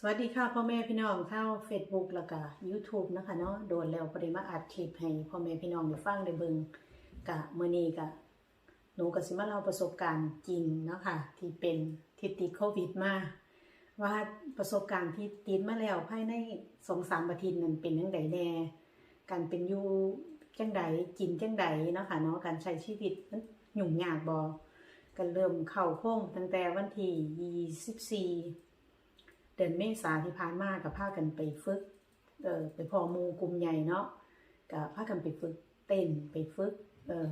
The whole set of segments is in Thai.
สวัสดีค่ะพ่อแม่พี่น้องเข้า Facebook แล้วก็ YouTube นะคะเนาะโดนแล้วปริมาอัดคลิปให้พ่อแม่พี่น้องได้ฟังได้เบิ่งกะมื้อนี้กะหนูก็สิมาเล่าประสบการณ์จริงเนาะค่ะที่เป็นที่ติดโควิดมาว่าประสบการณ์ที่ติดมาแล้วภายใน2-3อาทิตย์นั้นเป็นจังไดแน่การเป็นอยู่จังใดกินจังใดเนาะค่ะเนาะการใช้ชีวิตมันยุ่งยากบ่ก็เริ่มเข้าโค้งตั้งแต่วันที่24 เดือนเมษาที่ผ่านมากับพากันไปฝึกเออไปพอมูกลุ่มใหญ่เนาะกับพากันไปฝึกเต้นไปฝึกเออ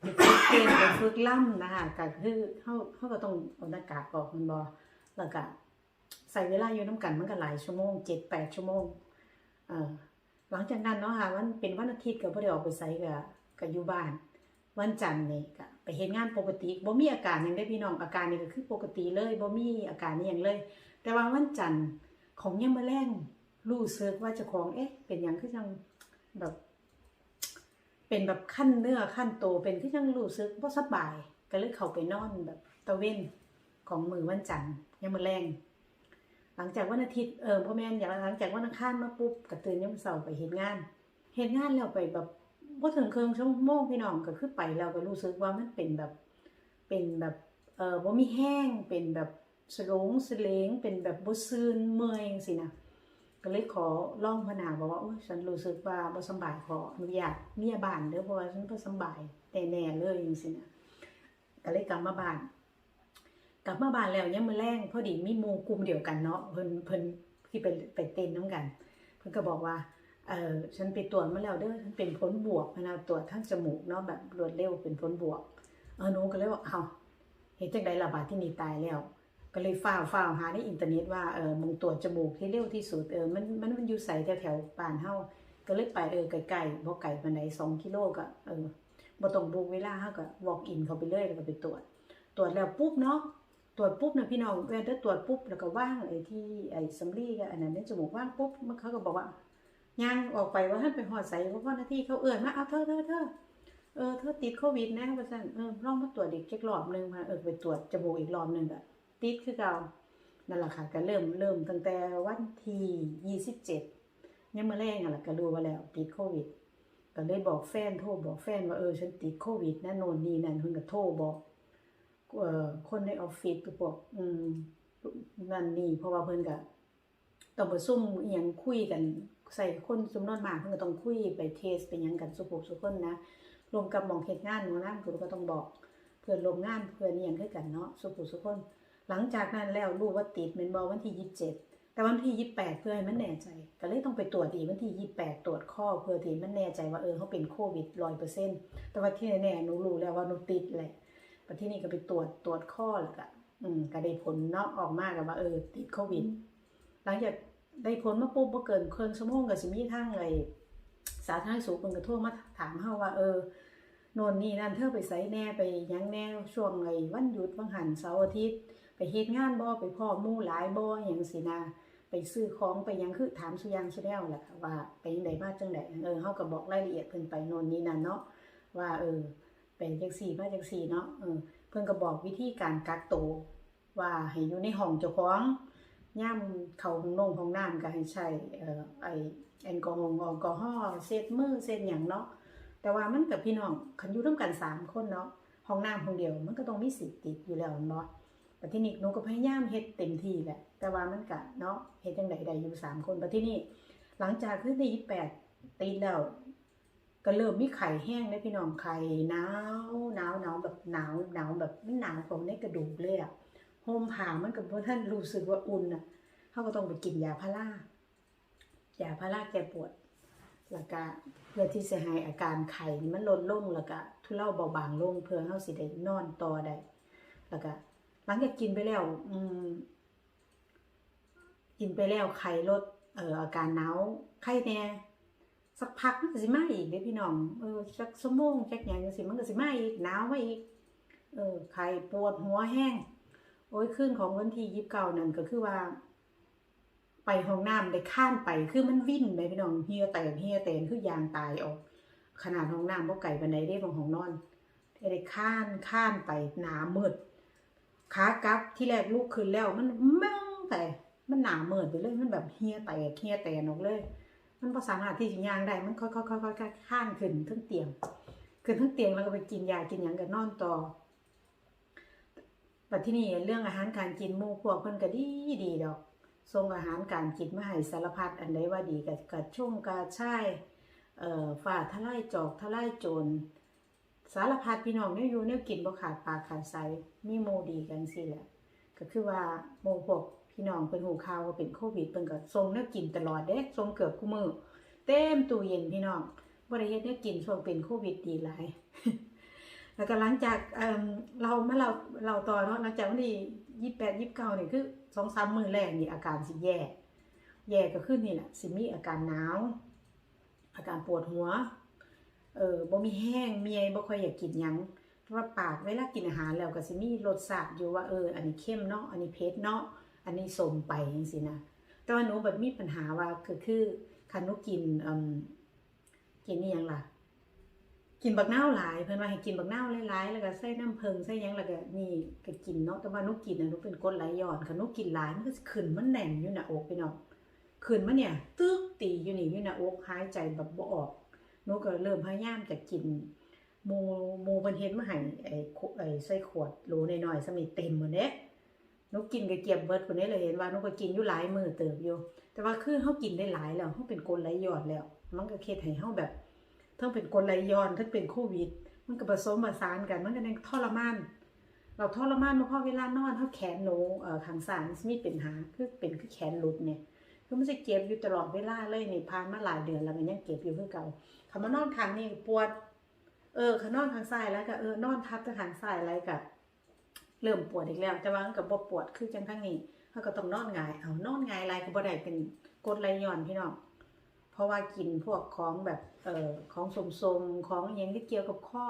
ไปฝึกเต้นไปฝึกล่ำนะคะก็คือเฮาเฮาก็ต้องเอาหน้ากากออกมันบ่แล้วก็ใส่เวลาอยู่น้ำกันมันก็หลายชั่วโมง7-8ชั่วโมงเออหลังจากนั้นเนาะค่ะวันเป็นวันอาทิตย์ก็บ่ได้ออกไปไสก็ก็อยู่บ้าน วันจันทร์นี่ก็ไปเฮ็ดงานปกติบ่มีอาการยังได้พี่น้องอาการนี่ก็คือปกติเลยบ่มีอาการอีหยังเลย แต่ว่าวันจันทร์ของยังมาแรงรู้สึกว่าจ้าของเอ๊ะ เป็นหยังคือจังแบบ เป็นแบบขั้นเนื้อขั้นโตเป็นคือจังรู้สึกบ่าสบาย ก็เลยเข้าไปนอนแบบตะเว้นของมือวันจันทร์ยังมาแรงหลังจากวันอาทิตย์เออพ่อแม่อย่างหลังจากวันอังคารมาปุ๊บก็ตื่นยามเช้าไปเฮ็ดงานเฮ็ดงานแล้วไปแบบบ่ถึงเครึ่องชั่วโมงพี่น้องก็คือไปแล้วก็รู้สึกว่ามันเป็นแบบ เป็นแบบเออบ่ามีแห้งเป็นแบบ สลงสเลงเป็นแบบบ่ซื่นเมื่อยจังซี่นะก็เลยขอร้องพนาบอกว่าโอ้ยฉันรู้สึกว่าบ่สบายขออนุญาตเมียบ้านเด้อเพราะว่าฉันบ่สบายแต่แน่เลยจังซี่นะก็เลยกลับมาบ้าน กลับมาบ้านแล้วยังมื้อแรงพอดีมีหมู่กลุ่มเดียวกันเนาะเพิ่นเพิ่นที่ไปไปเต้นนํกัน เพิ่นก็บอกว่าเออฉันไปตรวจมาแล้วเด้อฉันเป็นผลบวกนะตรวจทั้งจมูกเนาะแบบรวดเร็วเป็นผลบวกเออหนูก็เลยว่าเอ้าเฮ็ดจังได๋ล่ะบาดที่นี่ตายแล้ว ก็เลยฟ้าวฟ้าวหาในอินเทอร์เน็ตว่าเออมึงตรวจจมูกที่เร็วที่สุดเออมันมันมันอยู่ไสแถวแถวๆบ้านเฮาก็เลยไปเออไกลๆบ่ไกลปานใด2กิโลก็เออบ่ต้องบุกเวลาเฮาก็ walk in เขาไปเลยแล้วก็ไปตรวจ ตรวจแล้วปุ๊บเนาะตรวจปุ๊บนะพี่น้องเวลาตรวจปุ๊บแล้วก็ว่างไอ้ที่ไอ้สำลีก็อันนั้นในจมูกว่างปุ๊บมันเขาก็บอกว่าย่างออกไปว่าท่านไปหอดใส่เพราะว่าหน้าที่เขาเอื้อนมาเอาเธอเธอเธอเออเธอติดโควิดนะว่าซั่นเออลองมาตรวจอีกจักรอบนึงมาเออไปตรวจจมูกอีกรอบนึงก็ ติดคือเก่านั่นแหละค่ะก็เริ่มเริ่มตั้งแต่วันที่27ยังมาแรงอะล่ะก็รู้ว่าแล้วติดโควิด ก็เลยบอกแฟนโทรบอกแฟนว่าเออฉันติดโควิดนะโน่นนี่นั่นเพิ่นก็โทรบอกเอ่อคนในออฟฟิศก็บอกอืมนั่นนี่เพราะว่าเพิ่นก็ต้องประชุมอียงคุยกันใส่คนจำนวนมากเพิ่นก็ต้องคุยไปเทสไปยังกันสุกสุกคนนะรวมกับหมองเฮ็ดงานหนูนำเพิ่นก็ต้องบอก เพื่อนร่วมงานเพื่อนอียังคือกันเนาะสุกสุกคน หลังจากนั้นแล้วรู้ว่าติดแม่นบ่วันที่27แต่วันที่28เพื่อให้มันแน่ใจ ก็เลยต้องไปตรวจอีวันที่28ตรวจข้อเพื่อที่มันแน่ใจว่าเออเขาเป็นโควิด100%แต่ว่าที่แน่ๆหนูรู้แล้วว่าหนูติดแหละปัที่นี่ก็ไปตรวจตรวจข้อแล้วก็อืมก็ได้ผลเนาะออกมาก็ว่าเออติดโควิด หลังจากได้ผลมาปุ๊บบ่เกินเครึ่องชั่วโมงก็สิมีทางไอสาธารณสุขเพิ่นก็โทรมาถามเฮาว่าเออโน่นนี่นั่นเธอไปไสแน่ไปยังแน่ช่วงไอวันหยุดวันหันเสาร์อาทิตย์ ไปเฮ็ดงานบ่ไปพ่อมู่หลายบ่หยังสินะไปซื้อของไปยังคือถามสุยังสุแนวแหละค่ะว่าไปจังไดมาจังไดเออเฮาก็บอกรายละเอียดเพิ่นไปโน่นนี่นั่นเนาะว่าเออเป็นจังซี่มาจังซี่เนาะเออเพิ่นก็บอกวิธีการกักตัวว่าให้อยู่ในห้องเจ้าของย่ามเขาห้องนงห้องน้ำก็ให้ใช้เอ่อไอแอลกอฮอล์แอลกอฮอล์เช็ดมือเช็ดหยังเนาะแต่ว่ามันกับพี่น้องคันอยู่ร่วมกันสามคนเนาะห้องน้ำห้องเดียว มันก็ต้องมีสิทธิ์ติดอยู่แล้วเนาะ แต่ที่นี่หนูก็พยายามเฮ็ดเต็มที่แหละ แต่ว่ามันก็เนาะเฮ็ดจังไดได้อยู่สามคนแต่ที่นี่หลังจากขึ้นที่28ตีแล้วก็เริ่มมีไข้แห้งเลยพี่น้องไข้หนาวหนาวหนาวแบบหนาวหนาวแบบมันหนาวของในกระดูกเลยอะห่มผ้ามันก็บ่ทันรู้สึกว่าอุ่นน่ะเฮาก็ต้องไปกินยาพารายาพาราแก้ปวดแล้วก็เพื่อที่จะให้อาการไข่มันลดลงแล้วก็ทุเลาเบาบางลงเพื่อเฮาสิได้นอนต่อได้แล้วก็ หลังจากกินไปแล้ว อืม กินไปแล้วไข้ลดเอ่ออาการหนาวไข้แน่สักพักมันก็สิมาอีกเด้พี่น้องเออสักชั่วโมงจักหยังจังซี่มันก็สิมาอีกหนาวมาอีก เออไข้ปวดหัวแห้ง โอ้ยคืนของวันที่29นั่นก็คือว่า ไปห้องน้ำได้ข้านไปคือมันวิ่นไปพี่น้องเหี่ยแตกเหี่ยแตนคือยางตายออก ขนาดห้องน้ำบ่ไกลปานใดเด้บางห้องนอนได้ข้านข้านไปหนามืด ขากลับที่แรกลูกขึ้นแล้ว มันมั่งแต่มันหนาเมิดไปเลยมันแบบเฮียแตกเฮียแตกออกเลย มันบ่สามารถที่จะย่างได้มันค่อยๆๆๆข้านขึ้นทั้งเตียงขึ้นทั้งเตียงแล้วก็ไปกินยากินหยังก็นอนต่อปัจที่นี่เรื่องอาหารการกินมู่พวกเพิ่นก็ดีดีดอกส่งอาหารการกินมาให้สารพัดอันใดว่าดีก็ก็ช่วงกาช่ายเอ่อฝ่าทลายจอกทลายโจร สารพัดพี่น้องเนี่ยอยู่เนี่ยกินบ่ขาดปากขาดไสมีโมดีกันสิแหละก็คือว่าโมพวกพี่น้องเป็นหูข่าวว่าเป็นโควิดเพิ่นก็ส่งแนวกินตลอดเด้ส่งเกือบคู่มือเต็มตู้เย็นพี่น้องบ่ได้เฮ็ดแนวกินช่วงเป็นโควิดดีหลายแล้วก็หลังจากเออเรามาเราเราต่อเนาะหลังจากวันที่28 29นี่ยคือ2-3มื้อแรกนี่อาการสิแย่ แย่ก็คือนี่แหละสิมีอาการหนาว อาการปวดหัว เออบ่มีแห้งเมียบ่ค่อยอยากกินหยังเพราะว่าปากเวลากินอาหารแล้วก็สิมีรสชาติอยู่ว่าเอออันนี้เค็มเนาะอันนี้เผ็ดเนาะอันนี้สมไปจังซี่นะแต่ว่าหนูแบบมีปัญหาว่าคือคือคันหนูกินอืมกินนี่ยังล่ะ กินบักนาวหลาย เพิ่นว่าให้กินบักนาวหลายๆแล้วก็ใส่น้ำผึ้งใส่หยังแล้วก็นี่ก็กินเนาะแต่ว่าหนูกินน่ะหนูเป็นกรดไหลย้อนคันหนูกินหลายมันก็สิขึ้นมันแน่นอยู่หน้าอกพี่น้องขึ้นมาเนี่ยตึกตีอยู่นี่อยู่หน้าอกหายใจแบบบ่ออก หนูก็เริ่มพยายามจะกินหมูหมูเพิ่นเฮ็ดมาให้ไอ้ไอ้ใส่ขวดโหลน้อยๆสมิเต็มหมดเด้หนูกินก็เก็บเบิดพุ่นนี้เลยเห็นว่าหนูก็กินอยู่หลายมือเติบอยู่ แต่ว่าคือเฮากินได้หลายแล้วเฮาเป็นกรดไหลย้อนแล้ว มันก็เฮ็ดให้เฮาแบบทั้งเป็นกรดไหลย้อนทั้งเป็นโควิด มันก็ผสมผสานกันมันก็ยังทรมานเราทรมานมาพอเวลานอนเฮาแขนหนูเอ่อข้างซ้ายมันสิมีเป็นหาคือเป็นคือแขนหลุดเนี่ย คือมันสิเจ็บอยู่ตลอดเวลาเลยนี่ผ่านมาหลายเดือนแล้วมันยังเจ็บอยู่คือเก่าคำว่านอนทางนี่ปวด เออขนอนทางซ้ายแล้วก็เออนอนทับทางซ้ายอะไรก็เริ่มปวดอีกแล้วแต่ว่ามันก็บ่ปวดคือจังทั้งนี้เขาก็ต้องนอนงาย เอานอนงายอะไรก็บ่ได้เป็นกดไหลย้อนพี่น้องเพราะว่ากินพวกของแบบเอ่อของสมๆของอหยังที่เกี่ยวกับข้อ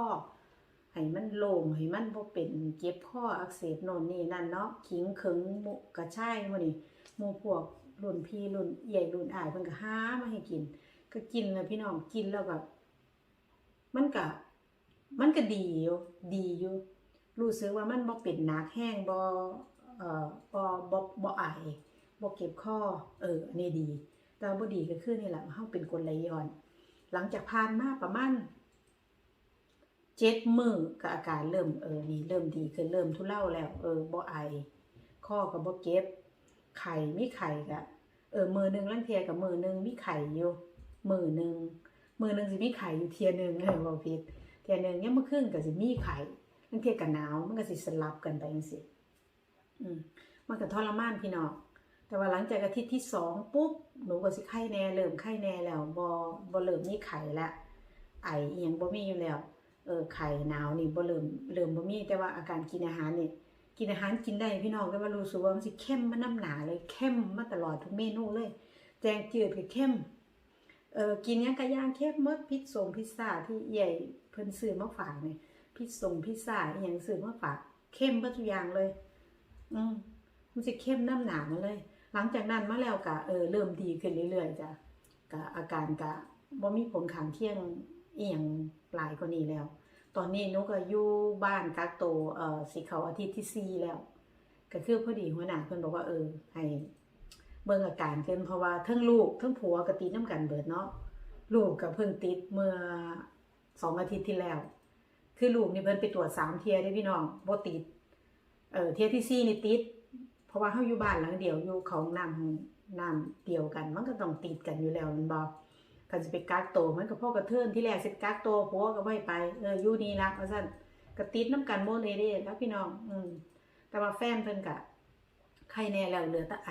ให้มันโล่งให้มันบ่เป็นเจ็บข้ออักเสบโน่นนี่นั่นเนาะขิงเขิงมุกระช่ายมื้นี้มูพวก รุ่นพี่รุ่นใหญ่รุ่นอายเพิ่นก็หามาให้กิน ก็กินนะพี่น้องกินแล้วแบบมันก็มันก็ดีอยู่ดีอยู่รู้สึกว่ามันบ่เป็นหนักแห้งบ่เอ่อบ่บ่บ่ไอบ่เก็บคอเอออันนี้ดี แต่บ่ดีก็คือนี่แหละเฮาเป็นคนไหลย้อน หลังจากผ่านมาประมาณเจ็ดมือก็อาการเริ่มเออนี่เริ่มดีขึ้นเริ่มทุเลาแล้ว เออบ่ไอข้อก็บ่เก็บ ไข้มีไข้ก็เออมือหนึ่งลังเทียกับมือหนึ่งมีไข้อยู่มือหนึ่งมือหนึ่งสิมีไข่อยู่เทียหนึ่งเออบ่ผิดเทียหนึ่งยังเมื่อคืนก็สิมีไข่ลังเทียกับหนาวมันก็สิสลับกันไปจังซี่อืมมันก็ทรมานพี่น้องแต่ว่าหลังจากอาทิตย์ที่สองปุ๊บหนูก็สิไข้แน่เริ่มไข้แน่แล้วบ่บ่เริ่มมีไข้ละไอเอียงบ่มีอยู่แล้วเออไข้หนาวนี่บ่เริ่มเริ่มบ่มีแต่ว่าอาการกินอาหารนี่ กินอาหารกินได้พี่น้องแต่ว่ารู้สึกว่ามันสิเข้มมันน้ำหนาเลยเข้มมาตลอดทุกเมนูเลย แจงจืดก็เข้มเออกินยังกระย่างเข้มมดพิซซ่งพิซซ่าที่ใหญ่เพิ่นซื้อมาฝากนี่ยพิซซ่งพิซซ่าอีหยังซื้อมาฝากเข้มเบิดทุกอย่างเลย อืมมันสิเข้มน้ำหนามาเลย หลังจากนั้นมาแล้วก็เออเริ่มดีขึ้นเรื่อยๆจ้ะก็อาการก็บ่มีผลข้างเคียงเอียงหลายกว่านี้แล้ว ตอนนี้นูก็อยู่บ้านกักตัวเอ่อสิเขาอาทิตย์ที่สี่แล้ว ก็คือพอดีหัวหน้าเพิ่นบอกว่าเออให้เบิ่งอาการขึ้นเพราะว่าทั้งลูกทั้งผัวก็ติดน้ำกันเบิดเนาะลูกก็เพิ่งติดเมื่อสองอาทิตย์ที่แล้ว คือลูกนี่เพิ่นไปตรวจสามเทียได้พี่น้องบ่ติดเออเทียที่สี่นี่ติด เพราะว่าเฮาอยู่บ้านหลังเดียวอยู่เขาน้ำน้ำเดียวกัน มันก็ต้องติดกันอยู่แล้วมันบ่ คันสิไปกักโตวมันก็พ่อกระเทินที่แรกสิกักโตวผัวก็บ่ไปเอออยู่นี่ล่ะว่าซั่นก็ติดน้ำกันหมเลยเด้แล้วพี่น้อง อืม แต่ว่าแฟนเพิ่นก็ไข้แน่แล้วเหลือแต่ไอ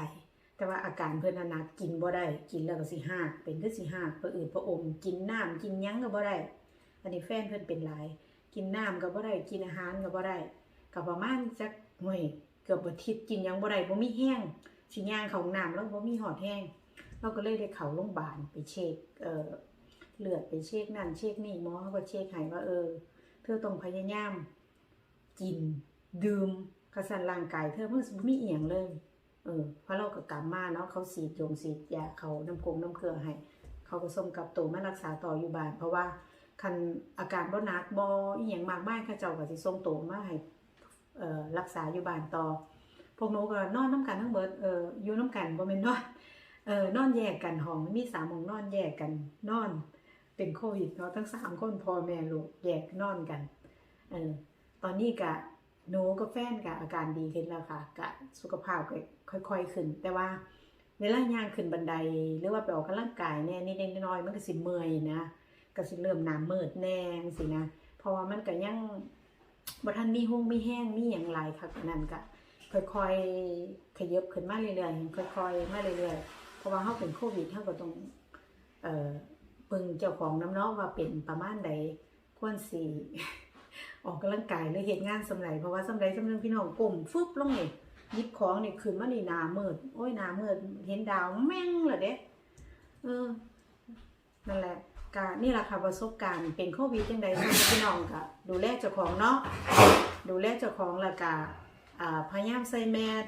แต่ว่าอาการเพิ่นนักกินบ่ได้กินแล้วก็สิหากเป็นคือสิหากประอืดประอมกินน้ำกินยังก็บ่ได้อันนี้แฟนเพิ่นเป็นหลาย กินน้ำก็บ่ได้กินอาหารก็บ่ได้ก็ประมาณจักหน่วยเกือบอาทิตย์กินยังบ่ได้บ่มีแห้งสิย่างเขาห้องน้ำแล้วบ่มีหอดแห้ง เราก็เลยได้เข้าโรงพยาบาลไปเช็คเอ่อเลือดไปเช็คนั่นเช็คนี่หมอเขาก็เช็คให้ว่าเออ เธอต้องพยายามกินดื่มกระสันร่างกายเธอมันสิบ่มีอียงเลย เออเพราะเราก็กลับมาเนาะเขาสีดยงสีดยาเขาน้ำกงน้ำเกลือให้เขาก็ส่งกลับตัวมารักษาต่ออยู่บ้าน เพราะว่าคันอาการบ่หนักบ่อีหยังมากมายเขาเจ้าก็สิส่งตัวมาให้เออรักษาอยู่บ้านต่อพวกหนูก็นอนน้ำกันทั้งเบิดเอออยู่น้ำกันบ่แม่นนอน เออนอนแยกกันห้องมีสามห้องนอนแยกกันนอน เป็นโควิดเนาะทั้งสามคนพ่อแม่ลูกแยกนอนกันเออตอนนี้กะหนูกับแฟนกะอาการดีขึ้นแล้วค่ะกะสุขภาพก็ค่อย ๆ ขึ้น แต่ว่าเวลาย่างขึ้นบันไดหรือว่าไปออกกำลังกายแน่นิดน้อยมันก็สิเมื่อยนะก็สิเริ่มหน้ามืดแน่สินะเพราะว่ามันก็ยังบ่ทันมีห้องมีแห้งมีหยังหลายคักอันนั้นก็ค่อยๆขยับขึ้นมาเรื่อยๆค่อยๆมาเรื่อยๆ ราะว่าเฮาเป็นโควิดเฮาก็ต้องเอ่อเบิ่งเจ้าของน้ำเนาะว่าเป็นประมาณใดควรสิออกกำลังกายหรือเฮ็ดงานสำไรเพราะว่าสำไรสำนึงพี่น้องก้มฟึบลงนี่หยิบของเนี่ขึ้นมานี่หน้ามืดโอ้ยหน้ามืดเห็นดาวแม่งล่ะเด้เออนั่นแหละกะนี่แหละค่ะประสบการณ์เป็นโควิดจังใดพี่น้องก็ดูแลเจ้าของเนาะดูแลเจ้าของล้วก็อ่าพยายามใส่แมส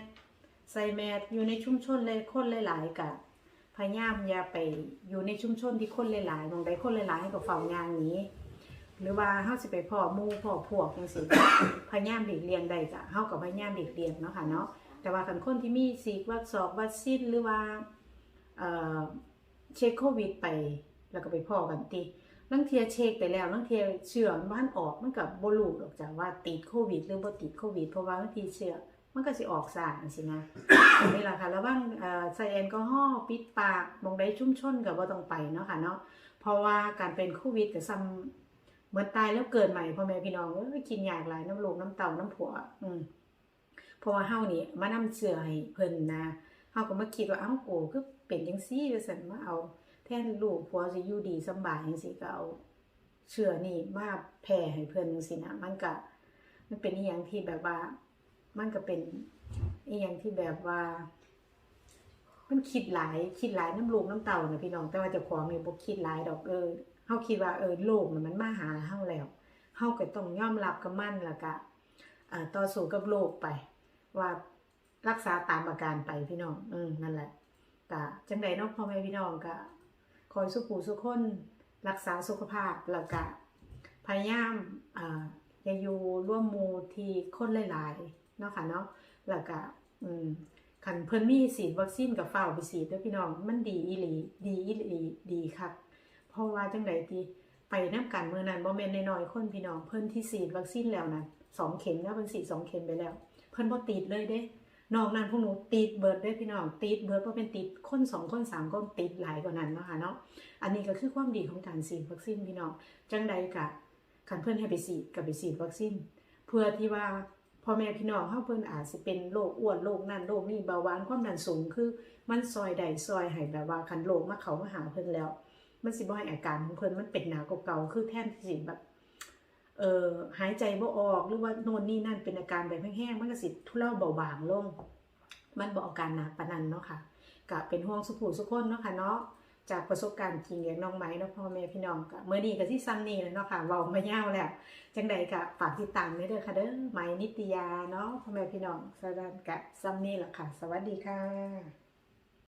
ใส่แมสอยู่ในชุมชนเลยคนหลายๆกะพยายามอย่าไปอยู่ในชุมชนที่คนหลายๆมองใดคนหลายๆให้กับเฝ้างานนี้ หรือว่าเฮาสิไปพ่อมู่พ่อพวกจังซี่พยายามหลีกเลี่ยงได้ก็เฮาก็พยายามหลีกเลี่ยงเนาะค่ะเนาะแต่ว่าคันคนที่มีสีกวัดสอบวัดซิดหรือว่าเอ่อเช็คโควิดไปแล้วก็ไปพ่อกันติลังเทียเช็คไปแล้วลังเทียเชื้อมันบ้านออกมันก็บ่รู้ดอกจ้ะว่าติดโควิดหรือบ่ติดโควิดเพราะว่าบางทีเชื้อ มันก็สิออกสารจังซี่นะนี่แหละค่ะระวังเอ่อใส่แอลกอฮอล์ปิดปากมองใดชุ่มชนก็บ่ต้องไปเนาะค่ะเนาะเพราะว่าการเป็นโควิดก็ซ้ำเหมือนตายแล้วเกิดใหม่พ่อแม่พี่น้องเอ้ยกินยากหลายน้ำลูกน้ำเต่าน้ำผัว อืมเพราะว่าเฮานี่มานำเชื้อให้เพิ่นนะเฮาก็มาคิดว่าเอ้าโอ้คือเป็นจังซี่ว่าซั่นมาเอา แทนลูกผัวสิอยู่ดีสบายจังซี่ก็เอาเชื้อนี่มาแผ่ให้เพิ่นจังซี่นะมันก็มันเป็นอีหยังที่แบบว่า มันก็เป็นอีหยังที่แบบว่า มันคิดหลายคิดหลายน้ำลูกน้ำเต่านะพี่น้องแต่ว่าเจ้าของนี่บ่คิดหลายดอกเออเฮาคิดว่าเออโลกนะมันมาหาเฮาแล้วเฮาก็ต้องยอมรับกับมันแล้วก็ต่อสู้กับโลกไป ว่ารักษาตามอาการไปพี่น้องอืมนั่นแหละก็จังไดเนาะพ่อแม่พี่น้องก็คอยสุขูสุขคนรักษาสุขภาพแล้วก็พยายามอ่าอย่าอยู่ร่วมมูที่คนหลายๆ เนาะค่ะเนาะแล้วก็อืมคันเพิ่นมีฉีดวัคซีนกับฝ้าไปฉีดด้อพี่น้อง มันดีอีหลีดีอีหลีดีคักเพราะว่าจังไดติไปนํกันเมื้อนั้นบ่แม่นน้อยๆคนพี่น้องเพิ่นที่ฉีดวัคซีนแล้วนะสองเข็มแล้วเพิ่นฉีดสองเข็มไปแล้ว เพิ่นบ่ติดเลยเด้นอกนั้นพวกหนูติดเบิดเด้พี่น้องติดเบิดบ่เป็นติดคนสองคนสามคนติดหลายกว่านั้นเนาะค่ะเนาะอันนี้ก็คือความดีของการฉีดวัคซีนพี่น้องจังใดกะคันเพิ่นให้ไปฉีดก็ไปฉีดวัคซีนเพื่อที่ว่า พ่อแม่พี่น้องเฮาเพิ่นอาจสิเป็นโรคอ้วนโรคนั่นโรคนี้เบาหวานความดันสูงคือ มันซอยใดซอยให้แบบว่าคันโรคมาเขามาหาเพิ่นแล้ว มันสิบ่ให้อาการของเพิ่นมันเป็นหนักกว่าเก่าคือแทนที่สิแบบเอ่อหายใจบ่ออกหรือว่าโน่นนี่นั่นเป็นอาการแบบแห้งๆมันก็สิทุเลาเบาบางลงมันบ่อาการหนักปานนั้นเนาะค่ะก็เป็นห่วงสุผู้สุขคนเนาะค่ะเนาะ จากประสบการณ์จริงอย่างน้องไม้เนาะพ่อแม่พี่น้องก็มื้อนี้ก็สิซ้ำนี่เลยเนาะค่ะเว้ามายาวแล้วจังใดกะฝากติดตามได้เด้อค่ะเด้อไม้นิตยาเนาะพ่อแม่พี่น้องสวัสดีกะซ้ำนี่แหละค่ะ สวัสดีค่ะ